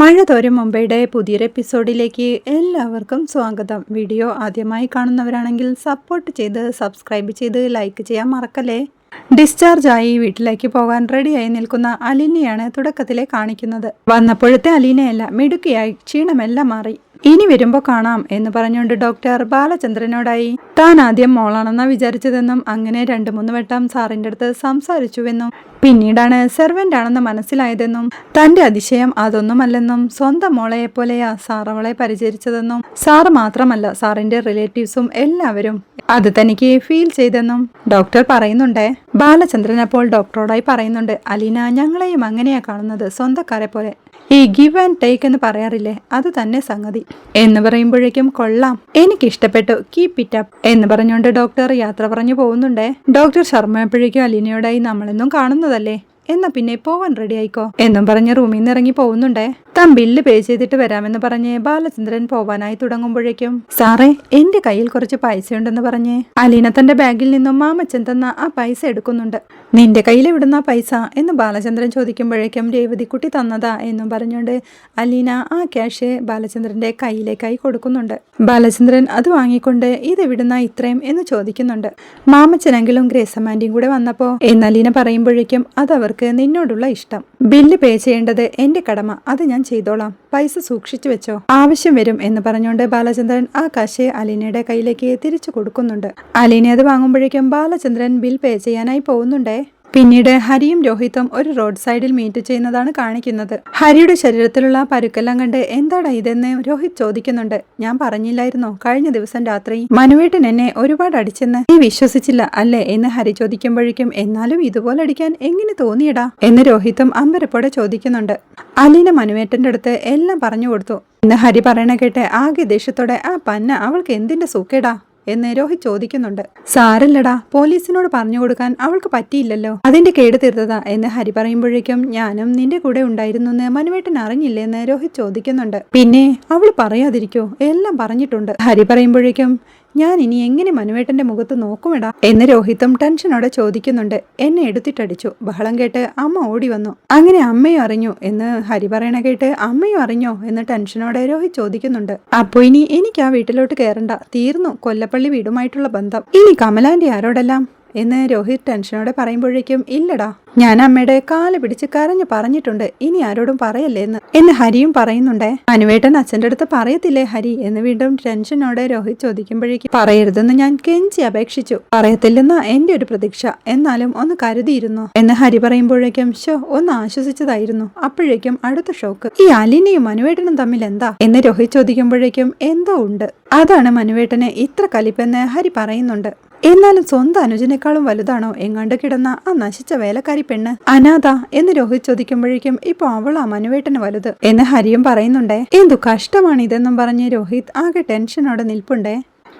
മഴ തോരും മുംബൈയുടെ പുതിയൊരു എപ്പിസോഡിലേക്ക് എല്ലാവർക്കും സ്വാഗതം. വീഡിയോ ആദ്യമായി കാണുന്നവരാണെങ്കിൽ സപ്പോർട്ട് ചെയ്ത് സബ്സ്ക്രൈബ് ചെയ്ത് ലൈക്ക് ചെയ്യാൻ മറക്കല്ലേ? ഡിസ്ചാർജ് ആയി വീട്ടിലേക്ക് പോകാൻ റെഡിയായി നിൽക്കുന്ന അലീനയാണ് തുടക്കത്തിലെ കാണിക്കുന്നത്. വന്നപ്പോഴത്തെ അലീനയല്ല മിടുക്കിയായി ക്ഷീണമെല്ലാം മാറി. ഇനി വരുമ്പോ കാണാം എന്ന് പറഞ്ഞുകൊണ്ട് ഡോക്ടർ ബാലചന്ദ്രനോടായി. താൻ ആദ്യം മോളാണെന്നാ വിചാരിച്ചതെന്നും അങ്ങനെ രണ്ടു മൂന്ന് വട്ടം സാറിന്റെ അടുത്ത് സംസാരിച്ചുവെന്നും പിന്നീടാണ് സെർവന്റ് ആണെന്ന് മനസ്സിലായതെന്നും തന്റെ അതിശയം അതൊന്നുമല്ലെന്നും സ്വന്തം മോളയെ പോലെയാ സാർ അവളെ പരിചരിച്ചതെന്നും സാറ് മാത്രമല്ല സാറിന്റെ റിലേറ്റീവ്സും എല്ലാവരും അത് തനിക്ക് ഫീൽ ചെയ്തെന്നും ഡോക്ടർ പറയുന്നുണ്ടേ. ബാലചന്ദ്രൻ അപ്പോൾ ഡോക്ടറോടായി പറയുന്നുണ്ട് അലീന ഞങ്ങളെയും അങ്ങനെയാ കാണുന്നത് സ്വന്തക്കാരെ പോലെ. ഈ ഗിവ് ആൻഡ് ടേക്ക് എന്ന് പറയാറില്ലേ അത് തന്നെ സംഗതി. എന്ന് പറയുമ്പോഴേക്കും കൊള്ളാം. എനിക്ക് ഇഷ്ടപ്പെട്ടു കീപ് ഇറ്റ് അപ്പ് എന്ന് പറഞ്ഞുകൊണ്ട് ഡോക്ടർ യാത്ര പറഞ്ഞു പോകുന്നുണ്ടേ. ഡോക്ടർ ശർമ്മ എപ്പോഴേക്കും അലീനയോടായി നമ്മളെന്നും കാണുന്നതല്ലേ? എന്നാ പിന്നെ പോവാൻ റെഡി ആയിക്കോ? എന്നും പറഞ്ഞ് റൂമിൽ നിന്ന് ഇറങ്ങി പോകുന്നുണ്ടേ. താൻ ബില്ല് പേ ചെയ്തിട്ട് വരാമെന്ന് പറഞ്ഞ് ബാലചന്ദ്രൻ പോവാനായി തുടങ്ങുമ്പോഴേക്കും സാറേ എന്റെ കയ്യിൽ കുറച്ച് പൈസ ഉണ്ടെന്ന് പറഞ്ഞ് അലീന തന്റെ ബാഗിൽ നിന്നും മാമച്ചൻ തന്ന ആ പൈസ എടുക്കുന്നുണ്ട്. നിന്റെ കയ്യിൽ എവിടുന്ന പൈസ? എന്ന് ബാലചന്ദ്രൻ ചോദിക്കുമ്പോഴേക്കും രേവതിക്കുട്ടി തന്നതാ എന്നും പറഞ്ഞുകൊണ്ട് അലീന ആ ക്യാഷ് ബാലചന്ദ്രന്റെ കയ്യിലേക്കായി കൊടുക്കുന്നുണ്ട്. ബാലചന്ദ്രൻ അത് വാങ്ങിക്കൊണ്ട് ഇത് എവിടുന്ന ഇത്രയും? എന്ന് ചോദിക്കുന്നുണ്ട്. മാമച്ചനെങ്കിലും ഗ്രേസമാന്റിയും കൂടെ വന്നപ്പോ എന്ന് അലീന പറയുമ്പോഴേക്കും അത് അവർക്ക് നിന്നോടുള്ള ഇഷ്ടം. ബില്ല് പേ ചെയ്യേണ്ടത് എന്റെ കടമ അത് ഞാൻ ചെയ്തോളാം. പൈസ സൂക്ഷിച്ചു വെച്ചോ. ആവശ്യം വരും എന്ന് പറഞ്ഞുകൊണ്ട് ബാലചന്ദ്രൻ ആ കാശ് അലീനയുടെ കയ്യിലേക്ക് തിരിച്ചു കൊടുക്കുന്നുണ്ട്. അലീന അത് വാങ്ങുമ്പോഴേക്കും ബാലചന്ദ്രൻ ബിൽ പേ ചെയ്യാനായി പോകുന്നുണ്ടേ? പിന്നീട് ഹരിയും രോഹിത്തും ഒരു റോഡ് സൈഡിൽ മീറ്റ് ചെയ്യുന്നതാണ് കാണിക്കുന്നത്. ഹരിയുടെ ശരീരത്തിലുള്ള പരുക്കെല്ലാം കണ്ട് എന്താടാ ഇതെന്ന് രോഹിത് ചോദിക്കുന്നുണ്ട്. ഞാൻ പറഞ്ഞില്ലായിരുന്നു? കഴിഞ്ഞ ദിവസം രാത്രി മനുവേട്ടൻ എന്നെ ഒരുപാട് അടിച്ചെന്ന്. നീ വിശ്വസിച്ചില്ല അല്ലേ എന്ന് ഹരി ചോദിക്കുമ്പോഴേക്കും എന്നാലും ഇതുപോലെ അടിക്കാൻ എങ്ങനെ തോന്നിയടാ? എന്ന് രോഹിത്തും അമ്പരപ്പോടെ ചോദിക്കുന്നുണ്ട്. അലീന മനുവേട്ടന്റെ അടുത്ത് എല്ലാം പറഞ്ഞു കൊടുത്തു. എന്ന് ഹരി പറയണ കേട്ട് ആകെ ദേഷ്യത്തോടെ ആ പന്ന അവൾക്ക് എന്തിന്റെ സൂക്കേടാ? എന്ന് രോഹിത് ചോദിക്കുന്നുണ്ട്. സാരല്ലടാ പോലീസിനോട് പറഞ്ഞു കൊടുക്കാൻ അവൾക്ക് പറ്റിയില്ലല്ലോ. അതിന്റെ കേട് തീർത്തതാ എന്ന് ഹരി പറയുമ്പോഴേക്കും ഞാനും നിന്റെ കൂടെ ഉണ്ടായിരുന്നു എന്ന് മനുവേട്ടൻ അറിഞ്ഞില്ലെന്ന് രോഹിത് ചോദിക്കുന്നുണ്ട്. പിന്നെ അവൾ പറയാതിരിക്കോ എല്ലാം പറഞ്ഞിട്ടുണ്ട്. ഹരി പറയുമ്പോഴേക്കും ഞാൻ ഇനി എങ്ങനെ മനുവേട്ടന്റെ മുഖത്ത് നോക്കുമെടാ? എന്ന് രോഹിത്തും ടെൻഷനോടെ ചോദിക്കുന്നുണ്ട്. എന്നെ എടുത്തിട്ടടിച്ചു. ബഹളം കേട്ട് അമ്മ ഓടി വന്നു. അങ്ങനെ അമ്മയും അറിഞ്ഞു എന്ന് ഹരി പറയണ കേട്ട് അമ്മയും അറിഞ്ഞോ എന്ന് ടെൻഷനോടെ രോഹിത് ചോദിക്കുന്നുണ്ട്. അപ്പൊ ഇനി എനിക്ക് ആ വീട്ടിലോട്ട് കയറണ്ട തീർന്നു. കൊല്ലപ്പള്ളി വീടുമായിട്ടുള്ള ബന്ധം. ഇനി കമലാന്റെ ആരോടെല്ലാം? എന്ന് രോഹിത് ടെൻഷനോടെ പറയുമ്പോഴേക്കും ഇല്ലടാ ഞാൻ അമ്മയുടെ കാൽ പിടിച്ച് കരഞ്ഞു പറഞ്ഞിട്ടുണ്ട്. ഇനി ആരോടും പറയല്ലേ എന്ന്. എന്ന് ഹരിയും പറയുന്നുണ്ടേ അനുവേട്ടൻ അച്ഛന്റെ അടുത്ത് പറയത്തില്ലേ ഹരി? എന്ന് വീണ്ടും ടെൻഷനോടെ രോഹിത് ചോദിക്കുമ്പോഴേക്കും പറയരുതെന്ന് ഞാൻ കെഞ്ചി അപേക്ഷിച്ചു. പറയത്തില്ലെന്ന എന്റെ ഒരു പ്രതീക്ഷ. എന്നാലും ഒന്ന് കരുതിയിരുന്നു. എന്ന് ഹരി പറയുമ്പോഴേക്കും ഷോ ഒന്ന് ആശ്വസിച്ചതായിരുന്നു. അപ്പോഴേക്കും അടുത്ത ഷോക്ക്. ഈ അലിനെയും മനുവേട്ടനും തമ്മിൽ എന്താ? എന്ന് രോഹിത് ചോദിക്കുമ്പോഴേക്കും എന്തോ ഉണ്ട്. അതാണ് മനുവേട്ടനെ ഇത്ര കലിപ്പെന്ന് ഹരി പറയുന്നുണ്ട്. എന്നാലും സ്വന്തം അനുജനേക്കാളും വലുതാണോ എങ്ങാണ്ട് കിടന്ന ആ നശിച്ച വേലക്കാരി പെണ്ണ്? അനാഥ എന്ന് രോഹിത് ചോദിക്കുമ്പോഴേക്കും ഇപ്പൊ ആ മനുവേട്ടന് വലുത്. എന്ന് ഹരിയും പറയുന്നുണ്ടേ എന്തു കഷ്ടമാണ് ഇതെന്നും പറഞ്ഞ് രോഹിത് ആകെ ടെൻഷനോടെ നിൽപ്പുണ്ടേ?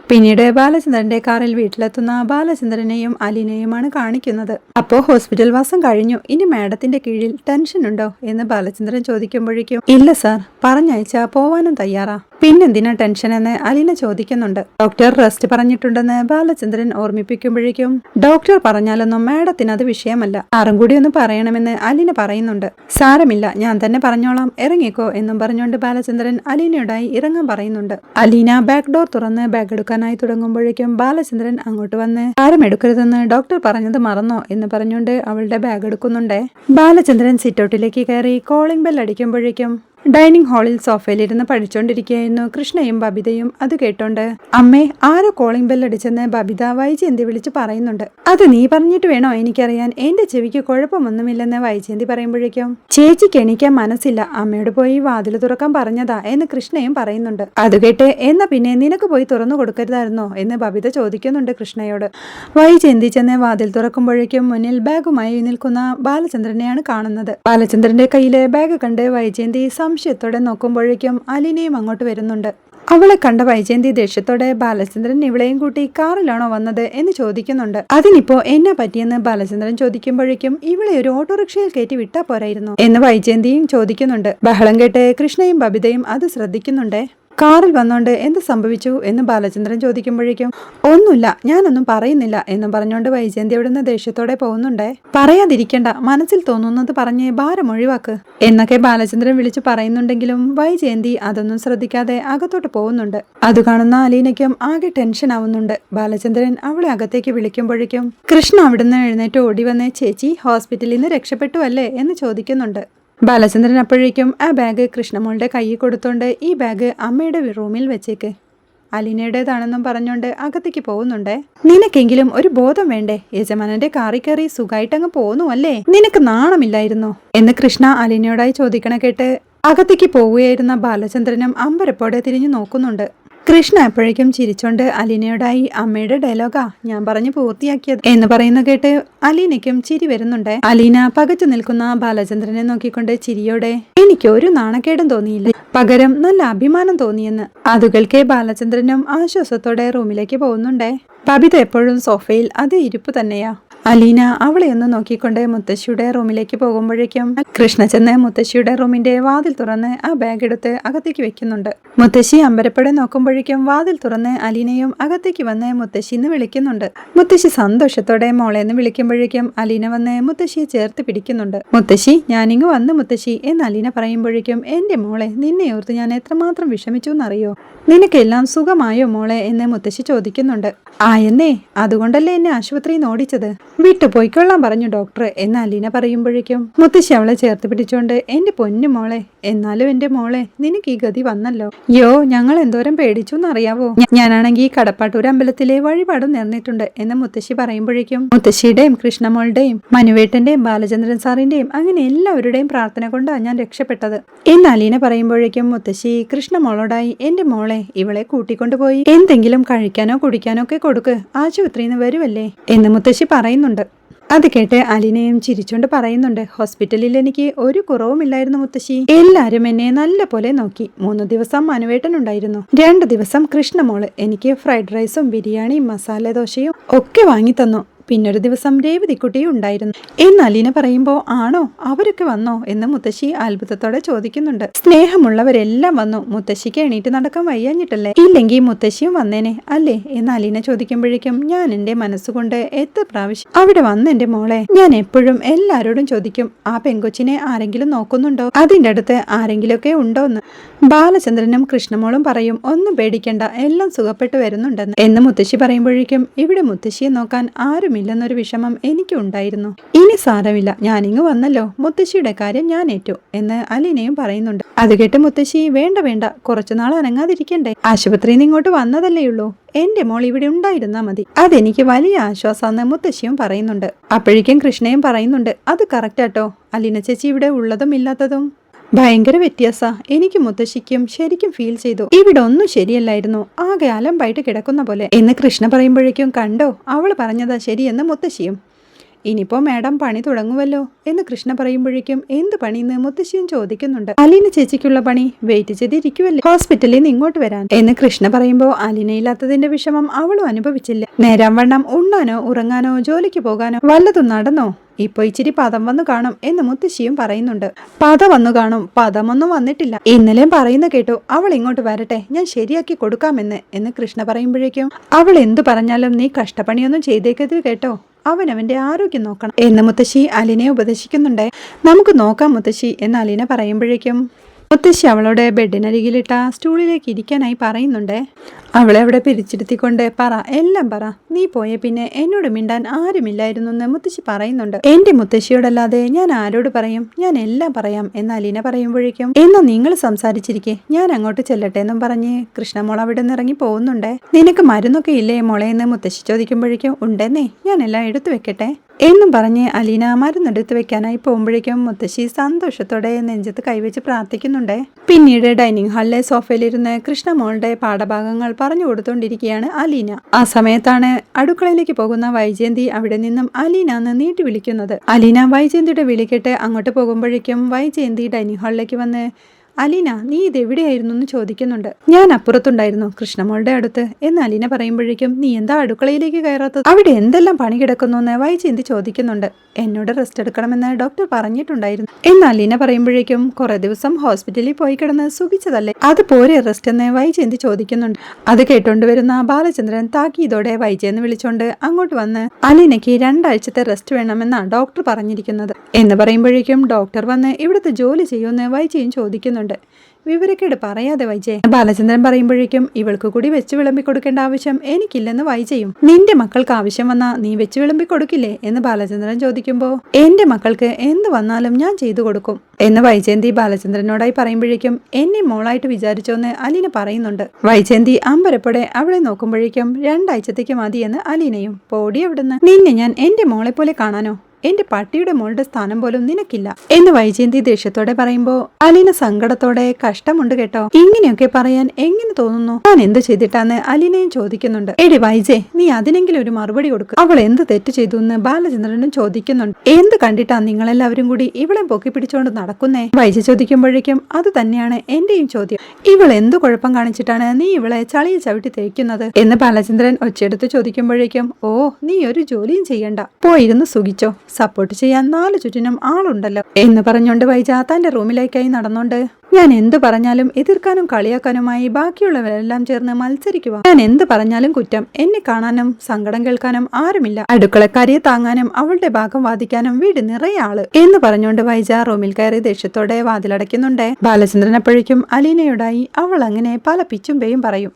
പിന്നീട് ബാലചന്ദ്രന്റെ കാറിൽ വീട്ടിലെത്തുന്ന ബാലചന്ദ്രനെയും അലിനെയുമാണ് കാണിക്കുന്നത്. അപ്പോ ഹോസ്പിറ്റൽ വാസം കഴിഞ്ഞു. ഇനി മാഡത്തിന്റെ കീഴിൽ ടെൻഷൻ ഉണ്ടോ എന്ന് ബാലചന്ദ്രൻ ചോദിക്കുമ്പോഴേക്കും ഇല്ല സാർ പറഞ്ഞയച്ച പോവാനും തയ്യാറാ. പിന്നെന്തിനാ ടെൻഷൻ എന്ന് അലീന ചോദിക്കുന്നുണ്ട്. ഡോക്ടർ റെസ്റ്റ് പറഞ്ഞിട്ടുണ്ടെന്ന് ബാലചന്ദ്രൻ ഓർമ്മിപ്പിക്കുമ്പോഴേക്കും ഡോക്ടർ പറഞ്ഞാലൊന്നും മാഡത്തിന് അത് വിഷയമല്ല. ആറും കൂടി ഒന്ന് പറയണമെന്ന് അലീന പറയുന്നുണ്ട്. സാരമില്ല ഞാൻ തന്നെ പറഞ്ഞോളാം. ഇറങ്ങിക്കോ എന്നും പറഞ്ഞുകൊണ്ട് ബാലചന്ദ്രൻ അലീനയോടായി ഇറങ്ങാൻ പറയുന്നുണ്ട്. അലീന ബാക്ക് ഡോർ തുറന്ന് ബാഗ് എടുക്കാനായി തുടങ്ങുമ്പോഴേക്കും ബാലചന്ദ്രൻ അങ്ങോട്ട് വന്ന് ആരും എടുക്കരുതെന്ന് ഡോക്ടർ പറഞ്ഞത് മറന്നോ? എന്ന് പറഞ്ഞുകൊണ്ട് അവളുടെ ബാഗ് എടുക്കുന്നുണ്ടേ. ബാലചന്ദ്രൻ സിറ്റൗട്ടിലേക്ക് കയറി കോളിംഗ് ബെൽ അടിക്കുമ്പോഴേക്കും ഡൈനിങ് ഹാളിൽ സോഫയിലിരുന്ന് പഠിച്ചുകൊണ്ടിരിക്കുകയായിരുന്നു കൃഷ്ണയും ബബിതയും. അത് കേട്ടോണ്ട് അമ്മേ ആരോ കോളിംഗ് ബെൽ അടിച്ചെന്ന് ബബിത വൈജയന്തി വിളിച്ച് പറയുന്നുണ്ട്. അത് നീ പറഞ്ഞിട്ട് വേണോ എനിക്കറിയാൻ? എന്റെ ചെവിക്ക് കുഴപ്പമൊന്നുമില്ലെന്ന് വൈജയന്തി പറയുമ്പോഴേക്കും ചേച്ചിക്ക് എണീക്കാൻ മനസ്സില്ല. അമ്മയോട് പോയി വാതിൽ തുറക്കാൻ പറഞ്ഞതാ എന്ന് കൃഷ്ണയും പറയുന്നുണ്ട്. അത് കേട്ട് എന്നാ പിന്നെ നിനക്ക് പോയി തുറന്നു കൊടുക്കരുതായിരുന്നോ? എന്ന് ബബിത ചോദിക്കുന്നുണ്ട് കൃഷ്ണയോട്. വൈജയന്തി ചെന്ന് വാതിൽ തുറക്കുമ്പോഴേക്കും മുന്നിൽ ബാഗുമായി നിൽക്കുന്ന ബാലചന്ദ്രനെയാണ് കാണുന്നത്. ബാലചന്ദ്രന്റെ കയ്യിലെ ബാഗ് കണ്ട് വൈജയന്തി സംശയത്തോടെ നോക്കുമ്പോഴേക്കും അലിനയും അങ്ങോട്ട് വരുന്നുണ്ട്. അവളെ കണ്ട വൈജയന്തി ദേഷ്യത്തോടെ ബാലചന്ദ്രൻ ഇവളെയും കൂട്ടി കാറിലാണോ വന്നത് എന്ന് ചോദിക്കുന്നുണ്ട്. അതിനിപ്പോ എന്നെ പറ്റിയെന്ന് ബാലചന്ദ്രൻ ചോദിക്കുമ്പോഴേക്കും ഇവളെ ഒരു ഓട്ടോറിക്ഷയിൽ കയറ്റി വിട്ടാ പോരായിരുന്നു എന്ന് വൈജയന്തിയും ചോദിക്കുന്നുണ്ട്. ബഹളം കേട്ട് കൃഷ്ണയും ബബിതയും അത് ശ്രദ്ധിക്കുന്നുണ്ടേ? കാറിൽ വന്നോണ്ട് എന്ത് സംഭവിച്ചു എന്ന് ബാലചന്ദ്രൻ ചോദിക്കുമ്പോഴേക്കും ഒന്നുമില്ല ഞാനൊന്നും പറയുന്നില്ല എന്നും പറഞ്ഞുകൊണ്ട് വൈജയന്തി അവിടുന്ന് ദേഷ്യത്തോടെ പോകുന്നുണ്ടേ. പറയാതിരിക്കണ്ട മനസ്സിൽ തോന്നുന്നത് പറഞ്ഞ് ഭാരം ഒഴിവാക്ക് എന്നൊക്കെ ബാലചന്ദ്രൻ വിളിച്ചു പറയുന്നുണ്ടെങ്കിലും വൈജയന്തി അതൊന്നും ശ്രദ്ധിക്കാതെ അകത്തോട്ട് പോകുന്നുണ്ട്. അത് കാണുന്ന അലീനയ്ക്കും ആകെ ടെൻഷൻ ആവുന്നുണ്ട്. ബാലചന്ദ്രൻ അവളെ അകത്തേക്ക് വിളിക്കുമ്പോഴേക്കും കൃഷ്ണ അവിടുന്ന് എഴുന്നേറ്റ് ഓടി വന്ന് ചേച്ചി ഹോസ്പിറ്റലിൽ നിന്ന് രക്ഷപ്പെട്ടു അല്ലേ? എന്ന് ചോദിക്കുന്നുണ്ട്. ബാലചന്ദ്രൻ അപ്പോഴേക്കും ആ ബാഗ് കൃഷ്ണമോളുടെ കയ്യിൽ കൊടുത്തോണ്ട് ഈ ബാഗ് അമ്മയുടെ റൂമിൽ വെച്ചേക്ക്. അലീനയുടേതാണെന്നും പറഞ്ഞുകൊണ്ട് അകത്തേക്ക് പോകുന്നുണ്ടേ. നിനക്കെങ്കിലും ഒരു ബോധം വേണ്ടേ? യജമാനന്റെ കാറി കയറി സുഖമായിട്ടങ്ങ് പോന്നു അല്ലേ? നിനക്ക് നാണമില്ലായിരുന്നു? എന്ന് കൃഷ്ണ അലീനയോടായി ചോദിക്കണ കേട്ട് അകത്തേക്ക് പോവുകയായിരുന്ന ബാലചന്ദ്രനും അമ്പരപ്പോടെ തിരിഞ്ഞു നോക്കുന്നുണ്ട്. കൃഷ്ണ എപ്പോഴേക്കും ചിരിച്ചോണ്ട് അലീനയോടായി അമ്മയുടെ ഡയലോഗാ ഞാൻ പറഞ്ഞു പൂർത്തിയാക്കിയത് എന്ന് പറയുന്ന കേട്ട് അലീനയ്ക്കും ചിരി വരുന്നുണ്ട്. അലീന പകച്ചു നിൽക്കുന്ന ബാലചന്ദ്രനെ നോക്കിക്കൊണ്ട് ചിരിയോടെ എനിക്ക് ഒരു നാണക്കേടും തോന്നിയില്ല. പകരം നല്ല അഭിമാനം തോന്നിയെന്ന്. അതുകൾക്കേ ബാലചന്ദ്രനും ആശ്വാസത്തോടെ റൂമിലേക്ക് പോകുന്നുണ്ടേ. ബബിത എപ്പോഴും സോഫയിൽ അതേ ഇരിപ്പ് തന്നെയാ. അലീന അവളെ ഒന്ന് നോക്കിക്കൊണ്ട് മുത്തശ്ശിയുടെ റൂമിലേക്ക് പോകുമ്പോഴേക്കും കൃഷ്ണ ചെന്ന് മുത്തശ്ശിയുടെ റൂമിന്റെ വാതിൽ തുറന്ന് ആ ബാഗ് എടുത്ത് അകത്തേക്ക് വെക്കുന്നുണ്ട്. മുത്തശ്ശി അമ്പരപ്പെടെ നോക്കുമ്പോഴേക്കും വാതിൽ തുറന്ന് അലീനയും അകത്തേക്ക് വന്ന് മുത്തശ്ശി എന്ന് വിളിക്കുന്നുണ്ട്. മുത്തശ്ശി സന്തോഷത്തോടെ മോളെ എന്ന് വിളിക്കുമ്പോഴേക്കും അലീന വന്ന് മുത്തശ്ശിയെ ചേർത്ത് പിടിക്കുന്നുണ്ട്. മുത്തശ്ശി ഞാനിങ്ങ് വന്ന് മുത്തശ്ശി എന്ന് അലീന പറയുമ്പോഴേക്കും എന്റെ മോളെ നിന്നെ ഓർത്ത് ഞാൻ എത്രമാത്രം വിഷമിച്ചു എന്നറിയോ? നിനക്കെല്ലാം സുഖമായോ മോളെ? എന്ന് മുത്തശ്ശി ചോദിക്കുന്നുണ്ട്. ആ എന്നേ അതുകൊണ്ടല്ലേ എന്നെ ആശുപത്രിയിൽ നിന്ന് ഓടിച്ചത്? വിട്ടു പോയിക്കൊള്ളാൻ പറഞ്ഞു ഡോക്ടർ എന്ന് അലീന പറയുമ്പോഴേക്കും മുത്തശ്ശി അവളെ ചേർത്ത് പിടിച്ചോണ്ട് എന്റെ പൊന്നു മോളെ എന്നാലും എന്റെ മോളെ നിനക്ക് ഈ ഗതി വന്നല്ലോ. യോ ഞങ്ങൾ എന്തോരം പേടിച്ചു എന്നറിയാവോ? ഞാനാണെങ്കിൽ കടപ്പാട്ടൂർ അമ്പലത്തിലെ വഴിപാടും നേർന്നിട്ടുണ്ട് എന്ന് മുത്തശ്ശി പറയുമ്പോഴേക്കും മുത്തശ്ശിയുടെയും കൃഷ്ണമോളുടെയും മനുവേട്ടന്റെയും ബാലചന്ദ്രൻ സാറിന്റെയും അങ്ങനെ എല്ലാവരുടെയും പ്രാർത്ഥന കൊണ്ടാണ് ഞാൻ രക്ഷപ്പെട്ടത്. എന്ന് അലീന പറയുമ്പോഴേക്കും മുത്തശ്ശി കൃഷ്ണമോളോടായി എന്റെ മോളെ ഇവളെ കൂട്ടിക്കൊണ്ടുപോയി. എന്തെങ്കിലും കഴിക്കാനോ കുടിക്കാനോ ഒക്കെ കൊടുക്ക്. ആശുപത്രിയിൽ നിന്ന് വരുമല്ലേ എന്ന് മുത്തശ്ശി പറയുന്നുണ്ട്. അത് കേട്ട് അലിനയും ചിരിച്ചുകൊണ്ട് പറയുന്നുണ്ട് ഹോസ്പിറ്റലിൽ എനിക്ക് ഒരു കുറവുമില്ലായിരുന്നു മുത്തശ്ശി. എല്ലാരും എന്നെ നല്ല പോലെ നോക്കി. മൂന്ന് ദിവസം മനുവേട്ടൻ ഉണ്ടായിരുന്നു. രണ്ട് ദിവസം കൃഷ്ണമോൾ. എനിക്ക് ഫ്രൈഡ് റൈസും ബിരിയാണിയും മസാല ദോശയും ഒക്കെ വാങ്ങി തന്നു. പിന്നൊരു ദിവസം രേവതിക്കുട്ടിയും ഉണ്ടായിരുന്നു. എന്നാൽ അലീന പറയുമ്പോൾ ആണോ? അവരൊക്കെ വന്നോ? എന്ന് മുത്തശ്ശി അത്ഭുതത്തോടെ ചോദിക്കുന്നുണ്ട്. സ്നേഹമുള്ളവരെല്ലാം വന്നു. മുത്തശ്ശിക്ക് എണീറ്റ് നടക്കാൻ വയ്യാഞ്ഞിട്ടല്ലേ? ഇല്ലെങ്കിൽ മുത്തശ്ശിയും വന്നേനെ അല്ലേ? എന്ന് അലീന ചോദിക്കുമ്പോഴേക്കും ഞാൻ എന്റെ മനസ്സുകൊണ്ട് എത്ര പ്രാവശ്യം അവിടെ വന്ന എന്റെ മോളെ ഞാൻ എപ്പോഴും എല്ലാരോടും ചോദിക്കും ആ പെങ്കൊച്ചിനെ ആരെങ്കിലും നോക്കുന്നുണ്ടോ? അതിന്റെ അടുത്ത് ആരെങ്കിലുമൊക്കെ ഉണ്ടോ എന്ന് ബാലചന്ദ്രനും കൃഷ്ണമോളും പറയും ഒന്നും പേടിക്കണ്ട എല്ലാം സുഖപ്പെട്ടു വരുന്നുണ്ടെന്ന് എന്ന് മുത്തശ്ശി പറയുമ്പോഴേക്കും ഇവിടെ മുത്തശ്ശിയെ നോക്കാൻ ആരുമില്ലെന്നൊരു വിഷമം എനിക്കുണ്ടായിരുന്നു. ഇനി സാരമില്ല ഞാനിങ്ങ് വന്നല്ലോ. മുത്തശ്ശിയുടെ കാര്യം ഞാൻ ഏറ്റു എന്ന് അലീനയും പറയുന്നുണ്ട്. അത് കേട്ട് മുത്തശ്ശി വേണ്ട വേണ്ട കുറച്ചുനാൾ അനങ്ങാതിരിക്കണ്ടേ. ആശുപത്രിയിൽ നിന്ന് ഇങ്ങോട്ട് വന്നതല്ലേയുള്ളൂ എന്റെ മോൾ ഇവിടെ ഉണ്ടായിരുന്നാ മതി. അതെനിക്ക് വലിയ ആശ്വാസമെന്ന് മുത്തശ്ശിയും പറയുന്നുണ്ട്. അപ്പോഴേക്കും കൃഷ്ണയും പറയുന്നുണ്ട് അത് കറക്റ്റാട്ടോ അലീന ചേച്ചി ഇവിടെ ഉള്ളതും ഇല്ലാത്തതും. ഭയങ്കര വ്യത്യാസ. എനിക്ക് മുത്തശ്ശിക്കും ശരിക്കും ഫീൽ ചെയ്തു. ഇവിടെ ഒന്നും ശരിയല്ലായിരുന്നു. ആകെ അലമ്പായിട്ട് കിടക്കുന്ന പോലെ. എന്ന് കൃഷ്ണ പറയുമ്പോഴേക്കും കണ്ടോ അവൾ പറഞ്ഞതാ ശരിയെന്ന് മുത്തശ്ശിയും. ഇനിയിപ്പോ മാഡം പണി തുടങ്ങുമല്ലോ എന്ന് കൃഷ്ണ പറയുമ്പോഴേക്കും എന്ത് പണിന്ന് മുത്തശ്ശിയും ചോദിക്കുന്നുണ്ട്. അലീന ചേച്ചിക്കുള്ള പണി വെയിറ്റ് ചെയ്തിരിക്കുവല്ലേ ഹോസ്പിറ്റലിൽ നിന്ന് ഇങ്ങോട്ട് വരാൻ. എന്ന് കൃഷ്ണ പറയുമ്പോൾ അലീനയില്ലാത്തതിന്റെ വിഷമം അവളും അനുഭവിച്ചില്ല. നേരം വണ്ണം ഉണ്ണാനോ ഉറങ്ങാനോ ജോലിക്ക് പോകാനോ വല്ലതും നടന്നോ? ഇപ്പൊ ഇച്ചിരി പദം വന്നു കാണും എന്ന് മുത്തശ്ശിയും പറയുന്നുണ്ട്. പദ വന്നു കാണും പദമൊന്നും വന്നിട്ടില്ല. ഇന്നലെയും പറയുന്ന കേട്ടു അവൾ ഇങ്ങോട്ട് വരട്ടെ ഞാൻ ശരിയാക്കി കൊടുക്കാമെന്ന് എന്ന് കൃഷ്ണ പറയുമ്പോഴേക്കും അവൾ എന്തു പറഞ്ഞാലും നീ കഷ്ടപ്പണിയൊന്നും ചെയ്തേക്കരുത് കേട്ടോ അവൻ അവന്റെ ആരോഗ്യം നോക്കണം എന്ന് മുത്തശ്ശി അലിനെ ഉപദേശിക്കുന്നുണ്ട്. നമുക്ക് നോക്കാം മുത്തശ്ശി എന്ന് അലിന പറയുമ്പോഴേക്കും മുത്തശ്ശി അവളോട് ബെഡിനരികിലിട്ട സ്റ്റൂളിലേക്ക് ഇരിക്കാനായി പറയുന്നുണ്ട്. അവളെ അവിടെ പിരിച്ചിരുത്തിക്കൊണ്ട് പറ എല്ലാം പറ. നീ പോയ പിന്നെ എന്നോട് മിണ്ടാൻ ആരുമില്ലായിരുന്നു എന്ന് മുത്തശ്ശി പറയുന്നുണ്ട്. എന്റെ മുത്തശ്ശിയോടല്ലാതെ ഞാൻ ആരോട് പറയും? ഞാൻ എല്ലാം പറയാം എന്ന് അലീന പറയുമ്പോഴേക്കും എന്നാ നിങ്ങൾ സംസാരിച്ചിരിക്കെ ഞാൻ അങ്ങോട്ട് ചെല്ലട്ടെ എന്നും പറഞ്ഞ് കൃഷ്ണമോൾ അവിടെ നിന്ന് ഇറങ്ങി പോകുന്നുണ്ട്. നിനക്ക് മരുന്നൊക്കെ ഇല്ലേ മോളെ എന്ന് മുത്തശ്ശി ചോദിക്കുമ്പോഴേക്കും ഉണ്ടെന്നേ ഞാൻ എല്ലാം എടുത്തു വെക്കട്ടെ എന്നും പറഞ്ഞ് അലീന മരുന്നെടുത്ത് വെക്കാനായി പോകുമ്പോഴേക്കും മുത്തശ്ശി സന്തോഷത്തോടെ നെഞ്ചത്ത് കൈവച്ച് പ്രാർത്ഥിക്കുന്നുണ്ട്. പിന്നീട് ഡൈനിങ് ഹാളിലെ സോഫയിലിരുന്ന് കൃഷ്ണമോളുടെ പാഠഭാഗങ്ങൾ പറഞ്ഞു കൊടുത്തുകൊണ്ടിരിക്കുകയാണ് അലീന. ആ സമയത്താണ് അടുക്കളയിലേക്ക് പോകുന്ന വൈജയന്തി അവിടെ നിന്നും അലീന എന്ന് നീട്ടി വിളിക്കുന്നത്. അലീന വൈജയന്തിയുടെ വിളി അങ്ങോട്ട് പോകുമ്പോഴേക്കും വൈജയന്തി ഡൈനിങ് ഹാളിലേക്ക് വന്ന് അലീന നീ ഇതെവിടെയായിരുന്നു എന്ന് ചോദിക്കുന്നുണ്ട്. ഞാൻ അപ്പുറത്തുണ്ടായിരുന്നു കൃഷ്ണമോളുടെ അടുത്ത്. എന്ന് അലീന പറയുമ്പോഴേക്കും നീ എന്താ അടുക്കളയിലേക്ക് കയറാത്തത്? അവിടെ എന്തെല്ലാം പണി കിടക്കുന്നു എന്ന് വൈചേന്തി ചോദിക്കുന്നുണ്ട്. എന്നോട് റെസ്റ്റ് എടുക്കണമെന്ന് ഡോക്ടർ പറഞ്ഞിട്ടുണ്ടായിരുന്നു. എന്ന് അലീന പറയുമ്പോഴേക്കും കുറെ ദിവസം ഹോസ്പിറ്റലിൽ പോയി കിടന്ന് സുഖിച്ചതല്ലേ? അത് പോരെ റെസ്റ്റ് എന്ന് വൈചേന്തി ചോദിക്കുന്നുണ്ട്. അത് കേട്ടോണ്ട് വരുന്ന ബാലചന്ദ്രൻ താക്കീതോടെ വൈജയെന്ന് വിളിച്ചോണ്ട് അങ്ങോട്ട് വന്ന് അലീനയ്ക്ക് രണ്ടാഴ്ചത്തെ റെസ്റ്റ് വേണമെന്നാണ് ഡോക്ടർ പറഞ്ഞിരിക്കുന്നത്. എന്ന് പറയുമ്പോഴേക്കും ഡോക്ടർ വന്ന് ഇവിടുത്തെ ജോലി ചെയ്യുമെന്ന് വൈജയും ചോദിക്കുന്നുണ്ട്. വിവരക്കേട് പറയാതെ വൈജയ് ബാലചന്ദ്രൻ പറയുമ്പോഴേക്കും ഇവൾക്ക് കൂടി വെച്ച് വിളമ്പി കൊടുക്കേണ്ട ആവശ്യം എനിക്കില്ലെന്ന് വൈജയും. നിന്റെ മക്കൾക്ക് ആവശ്യം വന്നാ നീ വെച്ച് വിളമ്പി കൊടുക്കില്ലേ? എന്ന് ബാലചന്ദ്രൻ ചോദിക്കുമ്പോ എന്റെ മക്കൾക്ക് എന്ത് വന്നാലും ഞാൻ ചെയ്തു കൊടുക്കും. എന്ന് വൈജയന്തി ബാലചന്ദ്രനോടായി പറയുമ്പോഴേക്കും എന്നെ മോളായിട്ട് വിചാരിച്ചോന്ന് അലീന പറയുന്നുണ്ട്. വൈജയന്തി അമ്പരപ്പടെ അവളെ നോക്കുമ്പോഴേക്കും രണ്ടാഴ്ചത്തേക്ക് മതിയെന്ന് അലീനയും പോടി അവിടുന്ന്. നിന്നെ ഞാൻ എന്റെ മോളെ പോലെ കാണാനോ? എന്റെ പട്ടിയുടെ മോളുടെ സ്ഥാനം പോലും നിനക്കില്ല എന്ന് വൈജയന്തി ദേഷ്യത്തോടെ പറയുമ്പോ അലീന സങ്കടത്തോടെ കഷ്ടമുണ്ട് കേട്ടോ. ഇങ്ങനെയൊക്കെ പറയാൻ എങ്ങനെ തോന്നുന്നു? ഞാൻ എന്ത് ചെയ്തിട്ടാന്ന് അലീനയും ചോദിക്കുന്നുണ്ട്. എടി വൈജയ് നീ അതിനെങ്കിലും ഒരു മറുപടി കൊടുക്കുക അവൾ എന്ത് തെറ്റ് ചെയ്തു എന്ന് ബാലചന്ദ്രനും ചോദിക്കുന്നുണ്ട്. എന്ത് കണ്ടിട്ടാ നിങ്ങളെല്ലാവരും കൂടി ഇവളെ പൊക്കി പിടിച്ചോണ്ട് നടക്കുന്നേ? വൈജ ചോദിക്കുമ്പോഴേക്കും അത് തന്നെയാണ് എന്റെയും ചോദ്യം. ഇവൾ എന്ത് കുഴപ്പം കാണിച്ചിട്ടാണ് നീ ഇവളെ ചളിയിൽ ചവിട്ടി തേക്കുന്നത്? എന്ന് ബാലചന്ദ്രൻ ഒച്ചയെടുത്ത് ചോദിക്കുമ്പോഴേക്കും ഓ നീ ഒരു ജോലിയും ചെയ്യണ്ട. പോയിരുന്ന് സുഖിച്ചോ. സപ്പോർട്ട് ചെയ്യാൻ നാല് ചുറ്റിനും ആളുണ്ടല്ലോ എന്ന് പറഞ്ഞുകൊണ്ട് വൈജാത്താന്റെ റൂമിലേക്കായി നടന്നുകൊണ്ട് ഞാൻ എന്ത് പറഞ്ഞാലും എതിർക്കാനും കളിയാക്കാനുമായി ബാക്കിയുള്ളവരെല്ലാം ചേർന്ന് മത്സരിക്കുക. ഞാൻ എന്ത് പറഞ്ഞാലും കുറ്റം എന്നെ കാണാനും സങ്കടം കേൾക്കാനും ആരുമില്ല. അടുക്കളക്കാരിയെ താങ്ങാനും അവളുടെ ഭാഗം വാദിക്കാനും വീട് നിറയെ ആൾ എന്ന് പറഞ്ഞുകൊണ്ട് വൈജ റൂമിൽ കയറി ദേഷ്യത്തോടെ വാതിലടയ്ക്കുന്നുണ്ട്. ബാലചന്ദ്രൻ അപ്പോഴേക്കും അലീനയോടായി അവൾ അങ്ങനെ പല പിച്ചും പേയും പറയും.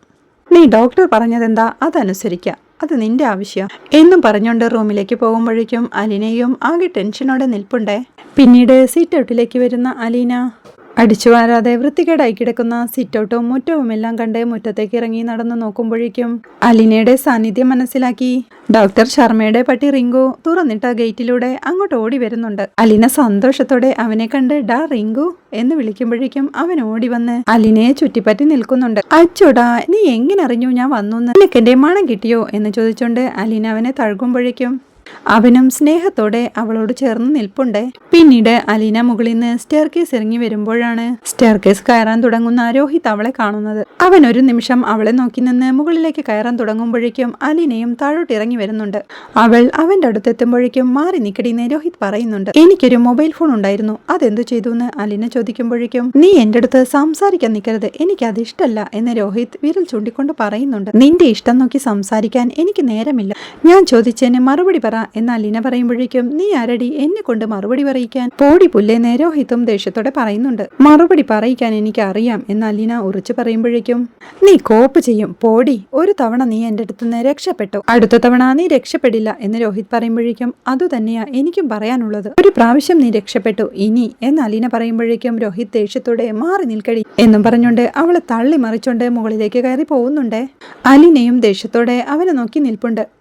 നീ ഡോക്ടർ പറഞ്ഞതെന്താ? അതനുസരിക്കുക അത് നിന്റെ ആവശ്യം. എന്നും പറഞ്ഞുകൊണ്ട് റൂമിലേക്ക് പോകുമ്പോഴേക്കും അലീനയും ആകെ ടെൻഷനോടെ നിൽപ്പുണ്ടേ. പിന്നീട് സീറ്റ് ഔട്ടിലേക്ക് വരുന്ന അലീന അടിച്ചു വാരാതെ വൃത്തികേടായി കിടക്കുന്ന സിറ്റൗട്ടും മുറ്റവും എല്ലാം കണ്ട് മുറ്റത്തേക്ക് ഇറങ്ങി നടന്നു നോക്കുമ്പോഴേക്കും അലിനയുടെ സാന്നിധ്യം മനസ്സിലാക്കി. ഡോക്ടർ ശർമ്മയുടെ പട്ടി റിങ്കു തുറന്നിട്ട ഗേറ്റിലൂടെ അങ്ങോട്ട് ഓടി വരുന്നുണ്ട്. അലിന സന്തോഷത്തോടെ അവനെ കണ്ട് ഡാ റിങ്കു എന്ന് വിളിക്കുമ്പോഴേക്കും അവൻ ഓടി വന്ന് അലിനയെ ചുറ്റിപ്പറ്റി നിൽക്കുന്നുണ്ട്. അച്ചോടാ നീ എങ്ങനെ അറിഞ്ഞു ഞാൻ വന്നു? നിനക്കെന്റെ മണം കിട്ടിയോ? എന്ന് ചോദിച്ചുകൊണ്ട് അലിന അവനെ തഴുകുമ്പോഴേക്കും അവനും സ്നേഹത്തോടെ അവളോട് ചേർന്ന് നിൽപ്പുണ്ട്. പിന്നീട് അലീന മുകളിൽ നിന്ന് സ്റ്റെയർ കേസ് ഇറങ്ങി വരുമ്പോഴാണ് സ്റ്റെയർ കേസ് കയറാൻ തുടങ്ങുന്ന രോഹിത് അവളെ കാണുന്നത്. അവൻ ഒരു നിമിഷം അവളെ നോക്കി നിന്ന് മുകളിലേക്ക് കയറാൻ തുടങ്ങുമ്പോഴേക്കും അലീനയും താഴോട്ട് ഇറങ്ങി വരുന്നുണ്ട്. അവൾ അവന്റെ അടുത്തെത്തുമ്പോഴേക്കും മാറി നിക്കടിന്ന് രോഹിത് പറയുന്നുണ്ട്. എനിക്കൊരു മൊബൈൽ ഫോൺ ഉണ്ടായിരുന്നു. അതെന്തു ചെയ്തു എന്ന് അലീന ചോദിക്കുമ്പോഴേക്കും നീ എന്റെ അടുത്ത് സംസാരിക്കാൻ നിൽക്കരുത് എനിക്കത് അത് ഇഷ്ടമല്ല എന്ന് രോഹിത് വിരൽ ചൂണ്ടിക്കൊണ്ട് പറയുന്നുണ്ട്. നിന്റെ ഇഷ്ടം നോക്കി സംസാരിക്കാൻ എനിക്ക് നേരമില്ല. ഞാൻ ചോദിച്ചതിന് മറുപടി പറ എന്ന് അലീന പറയുമ്പോഴേക്കും നീ ആരടി? എന്നെ കൊണ്ട് മറുപടി പറയിക്കാൻ. പോടി പുല്ലേ രോഹിത്തും ദേഷ്യത്തോടെ പറയുന്നുണ്ട്. മറുപടി പറയിക്കാൻ എനിക്ക് അറിയാം എന്നാൽ അലീന ഉറച്ചു പറയുമ്പോഴേക്കും നീ കോപ്പ് ചെയ്യും പോടി. ഒരു തവണ നീ എന്റെ അടുത്ത് നിന്ന് രക്ഷപ്പെട്ടു. അടുത്ത തവണ നീ രക്ഷപ്പെടില്ല എന്ന് രോഹിത് പറയുമ്പോഴേക്കും അതുതന്നെയാ എനിക്കും പറയാനുള്ളത്. ഒരു പ്രാവശ്യം നീ രക്ഷപ്പെട്ടു ഇനി എന്ന് അലീന പറയുമ്പോഴേക്കും രോഹിത് ദേഷ്യത്തോടെ മാറി നിൽക്കടി എന്നും പറഞ്ഞുകൊണ്ട് അവളെ തള്ളി മറിച്ചുകൊണ്ട് മുകളിലേക്ക് കയറി പോകുന്നുണ്ട്. അലീനയും ദേഷ്യത്തോടെ അവനെ നോക്കി നിൽപ്പുണ്ട്.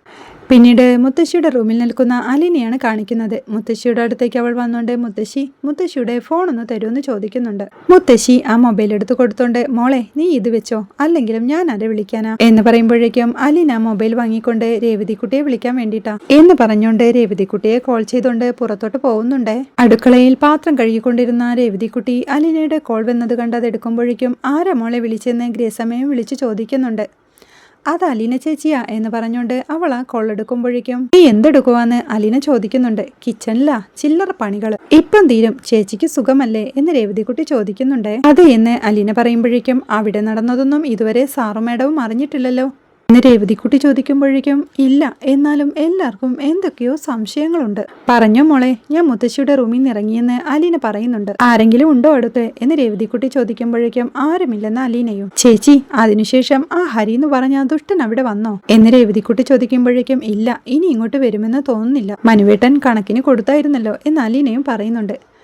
പിന്നീട് മുത്തശ്ശിയുടെ റൂമിൽ നിൽക്കുന്ന അലിനെയാണ് കാണിക്കുന്നത്. മുത്തശ്ശിയുടെ അടുത്തേക്ക് അവൾ വന്നുകൊണ്ട് മുത്തശ്ശി മുത്തശ്ശിയുടെ ഫോൺ ഒന്ന് തരുമെന്ന് ചോദിക്കുന്നുണ്ട്. മുത്തശ്ശി ആ മൊബൈൽ എടുത്ത് കൊടുത്തോണ്ട് മോളെ നീ ഇത് വെച്ചോ അല്ലെങ്കിലും ഞാൻ ആരെ വിളിക്കാനാ. എന്ന് പറയുമ്പോഴേക്കും അലീന മൊബൈൽ വാങ്ങിക്കൊണ്ട് രേവതിക്കുട്ടിയെ വിളിക്കാൻ വേണ്ടിയിട്ടാ എന്ന് പറഞ്ഞുകൊണ്ട് രേവതിക്കുട്ടിയെ കോൾ ചെയ്തുകൊണ്ട് പുറത്തോട്ട് പോകുന്നുണ്ട്. അടുക്കളയിൽ പാത്രം കഴുകിക്കൊണ്ടിരുന്ന രേവതിക്കുട്ടി അലിനയുടെ കോൾ വന്നത് കണ്ടത് എടുക്കുമ്പോഴേക്കും ആരാ മോളെ വിളിച്ചെന്ന് ഗ്രഹസമയം വിളിച്ചു ചോദിക്കുന്നുണ്ട്. അത് അലീന ചേച്ചിയാ എന്ന് പറഞ്ഞുകൊണ്ട് അവൾ ആ കൊള്ളെടുക്കുമ്പോഴേക്കും നീ എന്തെടുക്കുവാന്ന്? അലീന ചോദിക്കുന്നുണ്ട്. കിച്ചണിലാ ചില്ലറ പണികൾ ഇപ്പം തീരും ചേച്ചിക്ക് സുഖമല്ലേ? എന്ന് രേവതിക്കുട്ടി ചോദിക്കുന്നുണ്ട്. അതെ എന്ന് അലീന പറയുമ്പോഴേക്കും അവിടെ നടന്നതൊന്നും ഇതുവരെ സാറും മേഡവും അറിഞ്ഞിട്ടില്ലല്ലോ. എന്ന് രേവതിക്കുട്ടി ചോദിക്കുമ്പോഴേക്കും ഇല്ല എന്നാലും എല്ലാവർക്കും എന്തൊക്കെയോ സംശയങ്ങളുണ്ട്. പറഞ്ഞു മോളെ ഞാൻ മുത്തശ്ശിയുടെ റൂമിൽ നിന്ന് ഇറങ്ങിയെന്ന് അലീന പറയുന്നുണ്ട്. ആരെങ്കിലും ഉണ്ടോ അടുത്ത്? എന്ന് രേവതിക്കുട്ടി ചോദിക്കുമ്പോഴേക്കും ആരുമില്ലെന്ന് അലീനയും. ചേച്ചി അതിനുശേഷം ആ ഹരി എന്ന് പറഞ്ഞ ദുഷ്ടൻ അവിടെ വന്നോ? എന്ന് രേവതിക്കുട്ടി ചോദിക്കുമ്പോഴേക്കും ഇല്ല ഇനി ഇങ്ങോട്ട് വരുമെന്ന് തോന്നുന്നില്ല. മനുവേട്ടൻ കണക്കിന് കൊടുത്തായിരുന്നല്ലോ എന്ന് അലീനയും പറയുന്നുണ്ട്.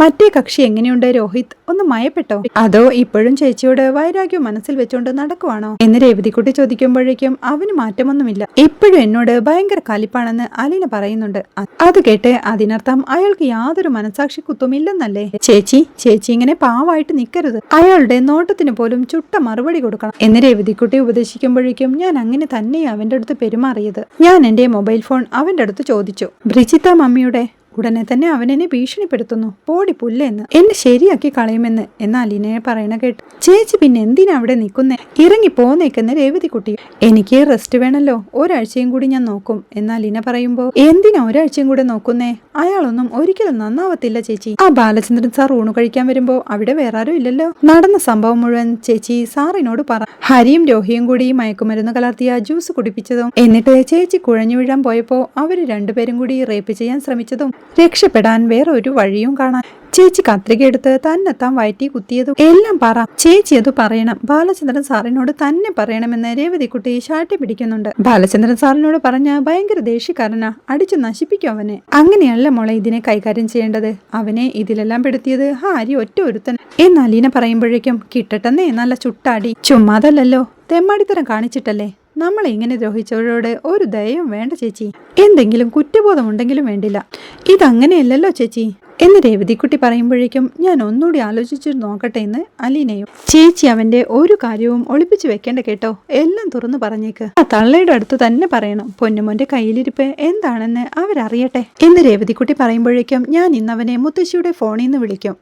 മറ്റേ കക്ഷി എങ്ങനെയുണ്ട് രോഹിത്? ഒന്ന് മയപ്പെട്ടോ? അതോ ഇപ്പോഴും ചേച്ചിയോട് വൈരാഗ്യം മനസ്സിൽ വെച്ചുകൊണ്ട് നടക്കുവാണോ? എന്ന് രേവതിക്കുട്ടി ചോദിക്കുമ്പോഴേക്കും അവന് മാറ്റമൊന്നുമില്ല. ഇപ്പോഴും എന്നോട് ഭയങ്കര കലിപ്പാണെന്ന് അലീന പറയുന്നുണ്ട്. അത് കേട്ട് അതിനർത്ഥം അയാൾക്ക് യാതൊരു മനസാക്ഷി കുത്തുമില്ലെന്നല്ലേ ചേച്ചി ചേച്ചി ഇങ്ങനെ പാവായിട്ട് നിൽക്കരുത് അയാളുടെ നോട്ടത്തിന് പോലും ചുട്ട മറുപടി കൊടുക്കണം എന്ന് രേവതിക്കുട്ടി ഉപദേശിക്കുമ്പോഴേക്കും ഞാൻ അങ്ങനെ തന്നെ അവന്റെ അടുത്ത് പെരുമാറിയത്. ഞാൻ എന്റെ മൊബൈൽ ഫോൺ അവന്റെ അടുത്ത് ചോദിച്ചു. ബ്രിജിത്ത മമ്മിയുടെ ഉടനെ തന്നെ അവൻ എന്നെ ഭീഷണിപ്പെടുത്തുന്നു. പോടി പുല്ലെന്ന്. എന്നെ ശരിയാക്കി കളയുമെന്ന്. എന്നാൽ അലീനയെ പറയണ കേട്ടു ചേച്ചി പിന്നെ എന്തിനാ അവിടെ നിൽക്കുന്നേ? ഇറങ്ങി പോന്നേക്കെന്ന് രേവതി കുട്ടി. എനിക്ക് റെസ്റ്റ് വേണല്ലോ. ഒരാഴ്ചയും കൂടി ഞാൻ നോക്കും. എന്നാൽ അലീന പറയുമ്പോ എന്തിനാ ഒരാഴ്ചയും കൂടെ നോക്കുന്നേ? അയാളൊന്നും ഒരിക്കലും നന്നാവത്തില്ല ചേച്ചി. ആ ബാലചന്ദ്രൻ സാർ ഊണു കഴിക്കാൻ വരുമ്പോ അവിടെ വേറെ ആരും ഇല്ലല്ലോ. നടന്ന സംഭവം മുഴുവൻ ചേച്ചി സാറിനോട് പറ. ഹരിയും രോഹിയും കൂടി മയക്കുമരുന്ന് കലർത്തിയ ജ്യൂസ് കുടിപ്പിച്ചതും എന്നിട്ട് ചേച്ചി കുഴഞ്ഞു വീഴാൻ പോയപ്പോ അവർ രണ്ടുപേരും കൂടി റേപ്പ് ചെയ്യാൻ ശ്രമിച്ചതും രക്ഷപ്പെടാൻ വേറെ ഒരു വഴിയും കാണാൻ. ചേച്ചി കത്രിക എടുത്ത് തന്നെത്താൻ വയറ്റി കുത്തിയത്. എല്ലാം പറ. ചേച്ചി അത് പറയണം. ബാലചന്ദ്രൻ സാറിനോട് തന്നെ പറയണമെന്ന് രേവതിക്കുട്ടി ശാട്ടി പിടിക്കുന്നുണ്ട്. ബാലചന്ദ്രൻ സാറിനോട് പറഞ്ഞ ഭയങ്കര ദേഷ്യക്കാരനാ. അടിച്ചു നശിപ്പിക്കും അവനെ. അങ്ങനെയല്ല മോളെ ഇതിനെ കൈകാര്യം ചെയ്യേണ്ടത്. അവനെ ഇതിലെല്ലാം പെടുത്തിയത് ഹാരി ഒറ്റ ഒരുത്തൻ. എന്നാൽ അലീന പറയുമ്പോഴേക്കും കിട്ടട്ടെന്നേ നല്ല ചുട്ടാടി. ചുമ്മാതല്ലോ തെമ്മാടിത്തരം കാണിച്ചിട്ടല്ലേ? നമ്മളെ ഇങ്ങനെ ദ്രോഹിച്ചവരോട് ഒരു ദയവും വേണ്ട ചേച്ചി. എന്തെങ്കിലും കുറ്റബോധം ഉണ്ടെങ്കിലും വേണ്ടില്ല. ഇതങ്ങനെയല്ലല്ലോ ചേച്ചി. എന്ന് രേവതിക്കുട്ടി പറയുമ്പോഴേക്കും ഞാൻ ഒന്നുകൂടി ആലോചിച്ചു നോക്കട്ടെ എന്ന് അലീനയും. ചേച്ചി അവന്റെ ഒരു കാര്യവും ഒളിപ്പിച്ചു വെക്കേണ്ട കേട്ടോ. എല്ലാം തുറന്നു പറഞ്ഞേക്ക്. ആ തള്ളയുടെ അടുത്ത് തന്നെ പറയണം പൊന്നുമോന്റെ കയ്യിലിരിപ്പ് എന്താണെന്ന് അവരറിയട്ടെ. എന്ന് രേവതിക്കുട്ടി പറയുമ്പോഴേക്കും ഞാൻ ഇന്നവനെ മുത്തശ്ശിയുടെ ഫോണിൽ നിന്ന് വിളിക്കും.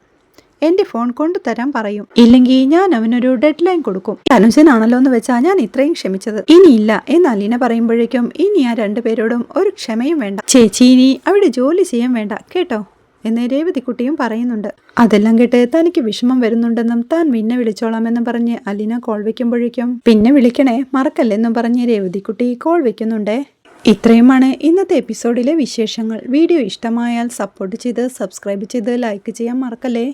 എന്റെ ഫോൺ കൊണ്ടു തരാൻ പറയും. ഇല്ലെങ്കിൽ ഞാൻ അവനൊരു ഡെഡ് ലൈൻ കൊടുക്കും അനുജനാണല്ലോ എന്ന് വെച്ചാ ഞാൻ ഇത്രയും ക്ഷമിച്ചത്. ഇനിയില്ല എന്ന് അലീന പറയുമ്പോഴേക്കും ഇനി ആ രണ്ടുപേരോടും ഒരു ക്ഷമയും വേണ്ട. ചേച്ചി ഇനി അവിടെ ജോലി ചെയ്യാൻ വേണ്ട. കേട്ടോ? എന്ന് രേവതിക്കുട്ടിയും പറയുന്നുണ്ട്. അതെല്ലാം കേട്ട് തനിക്ക് വിഷമം വരുന്നുണ്ടെന്നും താൻ പിന്നെ വിളിച്ചോളാമെന്നും പറഞ്ഞ് അലീന കോൾ വെക്കുമ്പോഴേക്കും പിന്നെ വിളിക്കണേ മറക്കല്ലെന്നും പറഞ്ഞ് രേവതിക്കുട്ടി കോൾ വെക്കുന്നുണ്ടേ. ഇത്രയുമാണ് ഇന്നത്തെ എപ്പിസോഡിലെ വിശേഷങ്ങൾ. വീഡിയോ ഇഷ്ടമായാൽ സപ്പോർട്ട് ചെയ്ത് സബ്സ്ക്രൈബ് ചെയ്ത് ലൈക്ക് ചെയ്യാൻ മറക്കല്ലേ?